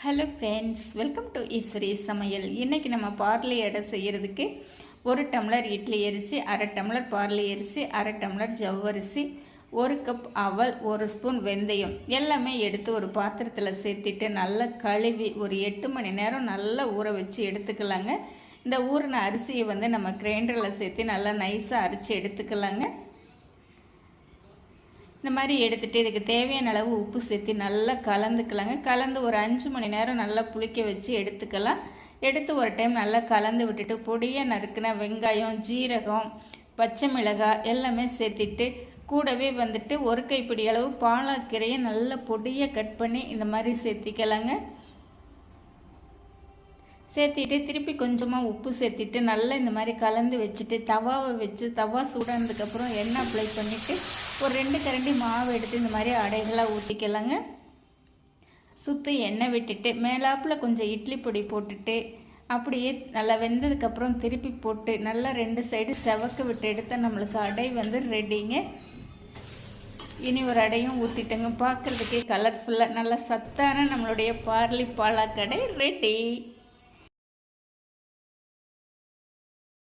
Hello friends welcome to Eswari சமையல் இன்றைக்கி நம்ம பார்லி எடை செய்கிறதுக்கு ஒரு டம்ளர் இட்லி அரிசி அரை டம்ளர் பார்லி அரிசி அரை டம்ளர் ஜவ்வரிசி ஒரு கப் அவல் ஒரு ஸ்பூன் வெந்தயம். எல்லாமே எடுத்து ஒரு பாத்திரத்தில் சேர்த்திட்டு நல்லா கழுவி ஒரு எட்டு மணி நேரம் நல்லா ஊற வச்சு எடுத்துக்கலாங்க. இந்த ஊறின அரிசியை வந்து நம்ம கிரைண்டரில் சேர்த்து நல்லா நைஸாக அரைச்சி எடுத்துக்கலாங்க. இந்த மாதிரி எடுத்துகிட்டு இதுக்கு தேவையான அளவு உப்பு சேர்த்து நல்லா கலந்துக்கலாங்க. கலந்து ஒரு அஞ்சு மணி நேரம் நல்லா புளிக்க வச்சு எடுத்துக்கலாம். எடுத்து ஒரு டைம் நல்லா கலந்து விட்டுட்டு பொடியை நறுக்கின வெங்காயம் ஜீரகம் பச்சை மிளகாய் எல்லாமே சேர்த்திட்டு கூடவே வந்துட்டு ஒரு கைப்பிடி அளவு பாலாக்கீரையை நல்லா பொடியாக கட் பண்ணி இந்த மாதிரி சேர்த்திக்கலாங்க. சேர்த்திட்டு திருப்பி கொஞ்சமாக உப்பு சேர்த்திட்டு நல்லா இந்த மாதிரி கலந்து வச்சுட்டு தவாவை வச்சு தவா சூடானதுக்கப்புறம் எண்ணெய் அப்ளை பண்ணிவிட்டு ஒரு ரெண்டு கரண்டி மாவு எடுத்து இந்த மாதிரி அடைகளாக ஊற்றிக்கலாங்க சுற்றி எண்ணெய் விட்டுட்டு மேலாப்பில் கொஞ்சம் இட்லி பொடி போட்டுட்டு அப்படியே நல்லா வெந்ததுக்கப்புறம் திருப்பி போட்டு நல்லா ரெண்டு சைடு செவக்க விட்டு எடுத்தால் நம்மளுக்கு அடை வந்து ரெடிங்க இனி ஒரு அடையும் ஊற்றிட்டேங்க பார்க்குறதுக்கே கலர்ஃபுல்லாக நல்லா சத்தான நம்மளுடைய பார்லி பாலாக்கடை ரெடி